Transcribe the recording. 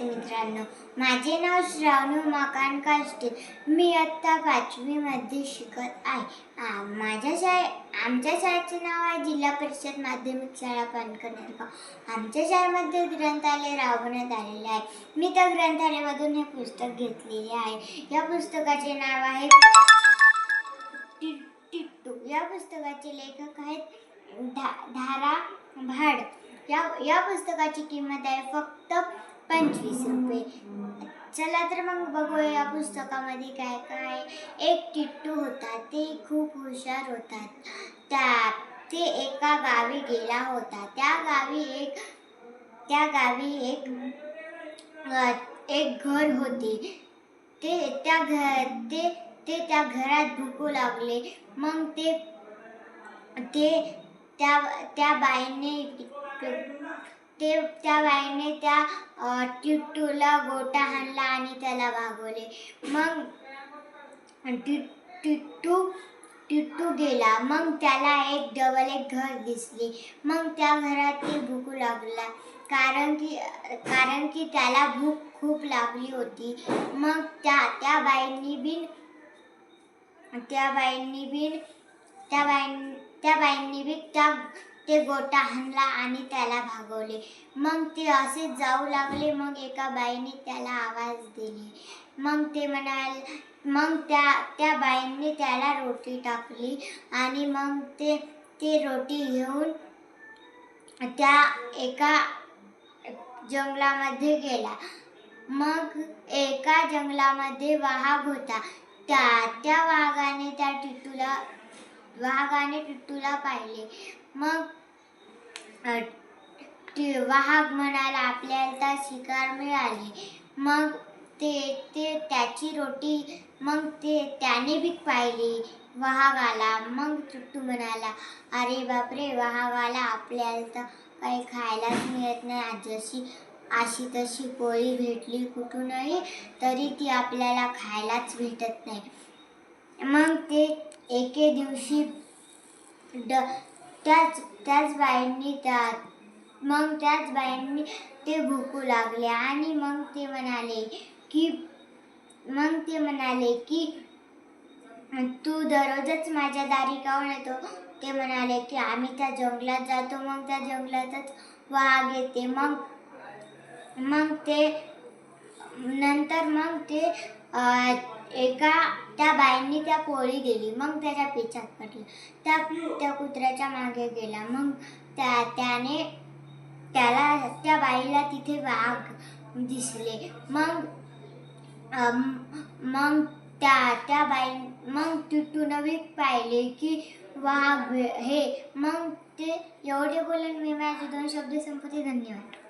मित्रांनो माझे नाव श्रावणी उमाकांत काष्टे मी आत्ता पाचवीमध्ये शिकत आहे. माझ्या शाळे आमच्या शाळेचे नाव आहे जिल्हा परिषद माध्यमिक शाळा पानकर आमच्या शाळेमध्ये ग्रंथालय राबवण्यात आलेले आहे. मी त्या ग्रंथालयामधून हे पुस्तक घेतलेले आहे. या पुस्तकाचे नाव आहे टिट- टिट्टू. या पुस्तकाचे लेखक आहेत धा धारा भाड. या या पुस्तकाची किंमत आहे फक्त पंचवीस रुपये. चला तर मग बघूया या पुस्तकामध्ये काय काय. एक टिट्टू होता ते खूप हुशार होतात. त्या ते एका गावी गेला होता. त्या गावी एक त्या गावी एक एक घर होते. ते त्या घर ते ते त्या घरात भुकू लागले. मग ते ते त्या त्या बाईने ते त्या बाईने त्या टिट्टूला गोटा हाणला आणि त्याला भागवले मग टिट टिट्टू टिट्टू गेला. मग त्याला एक डबल एक घर दिसले. मग त्या घरात ते भूक लागला. कारण की कारण की त्याला भूक खूप लागली होती. मग त्या त्या बाईंनी बिन त्या बाईंनी बिन त्या बाईं त्या बाईंनी बी त्या ते गोटा हाणला आणि त्याला भागवले. मग ते असे जाऊ लागले. मग एका बाईने त्याला आवाज दिली. मग ते म्हणाल मग त्या त्या बाईंनी त्याला रोटी टाकली आणि मग ते ते रोटी घेऊन त्या एका जंगलामध्ये गेला. मग एका जंगलामध्ये वाघ होता. त्या त्या वाघाने त्या टिटूला वाघाने टिट्टूला पाहिले. मग वाघ म्हणाला आपल्याला तर शिकार मिळाली. मग ते ते त्याची रोटी मग ते त्याने बी पाहिली. वाघ आला. मग टिट्टू म्हणाला अरे बापरे वाघ आला आपल्याला तर काही खायलाच मिळत नाही. जशी अशी तशी पोळी भेटली कुठूनही तरी ती आपल्याला खायलाच भेटत नाही. मग ते एके दिवशी ड त्याच त्याच बाईंनी त्या मग त्याच बाईंनी ते भुकू लागले आणि मग ते म्हणाले की मग ते म्हणाले की तू दररोजच माझ्या दारी काऊन येतो? ते म्हणाले की आम्ही त्या जंगलात जातो मग त्या जंगलातच वाघ येते मग मग ते नंतर मग ते एका त्या बाईंनी त्या पोळी दिली. मग त्याच्या पिछात पडला. त्या त्या कुत्र्याच्या मागे गेला. मग त्या त्याने त्याला त्या बाईला तिथे वाघ दिसले. मग मग त्या त्या बाई मग टिटून बी पाहिले की वाघ हे. मग ते एवढे बोलून मी माझे दोन शब्द संपते धन्यवाद.